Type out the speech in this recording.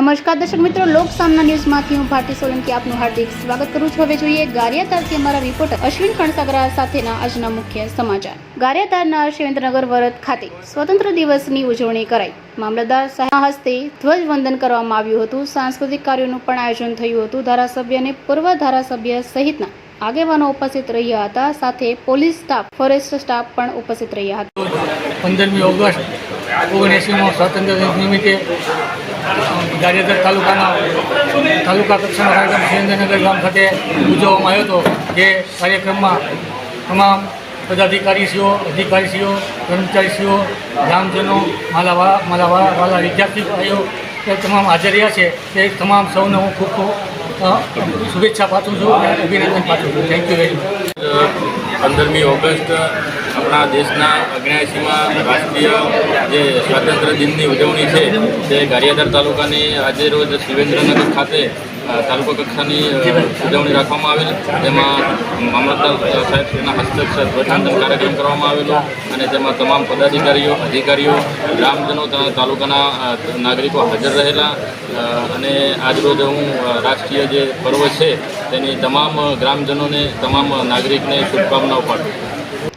નમસ્કાર દર્શક મિત્રો, લોક સામના ન્યૂઝમાંથી હું ભારતી સોલંકી આપનું હાર્દિક સ્વાગત કરું છું. હવે જોઈએ ગારિયાતારથી અમારા રિપોર્ટર અશ્વિન કણસાગરા સાથેના આજના મુખ્ય સમાચાર. ગારિયાતારના શિવેન્દ્રનગર વરદ ખાતે સ્વતંત્ર દિવસની ઉજવણી કરાઈ. મામલતદાર સાહેબ હસ્તે ધ્વજવંદન કરવામાં આવ્યું હતું. સાંસ્કૃતિક કાર્યોનું પણ આયોજન થયું હતું. ધારાસભ્ય અને પૂર્વ ધારાસભ્ય સહિતના આગેવાનો ઉપસ્થિત રહ્યા હતા. સાથે પોલીસ સ્ટાફ, ફોરેસ્ટ સ્ટાફ પણ ઉપસ્થિત રહ્યા હતા. પંદરમી ઓગસ્ટ ઓગણએંસીનો સ્વાતંત્ર્ય નિમિત્તે ગારિયાદર તાલુકાના તાલુકા કક્ષાનો કાર્યક્રમ સુરેન્દ્રનગર ગામ ખાતે ઉજવવામાં આવ્યો હતો, જે કાર્યક્રમમાં તમામ પદાધિકારીશ્રીઓ, અધિકારીશ્રીઓ, કર્મચારીશ્રીઓ, ગ્રામજનો માલાવાળા માલાવાળા માલા વાળા વાળા વિદ્યાર્થી ભાઈઓ તે તમામ હાજર રહ્યા છે. તે તમામ સૌને હું ખૂબ શુભેચ્છા પાઠવું છું અભિનંદન પાઠવું છું. થેન્ક યુ વેરી મચ પંદરમી ઓગસ્ટ આપણા દેશના અગ્યાસીમાં રાષ્ટ્રીય જે સ્વાતંત્ર્ય દિનની ઉજવણી છે, તે ગારિયાધાર તાલુકાની આજે રોજ શિવેન્દ્રનગર ખાતે તાલુકા કક્ષાની ઉજવણી રાખવામાં આવેલ. જેમાં મામલતદાર સાહેબના હસ્તક્ષર ધ્વજાંતન કાર્યક્રમ કરવામાં આવેલો અને તેમાં તમામ પદાધિકારીઓ, અધિકારીઓ, ગ્રામજનો તાલુકાના નાગરિકો હાજર રહેલા અને આજરોજ હું રાષ્ટ્રીય જે પર્વ છે, તેની તમામ ગ્રામજનોને, તમામ નાગરિકને શુભકામનાઓ પાઠવું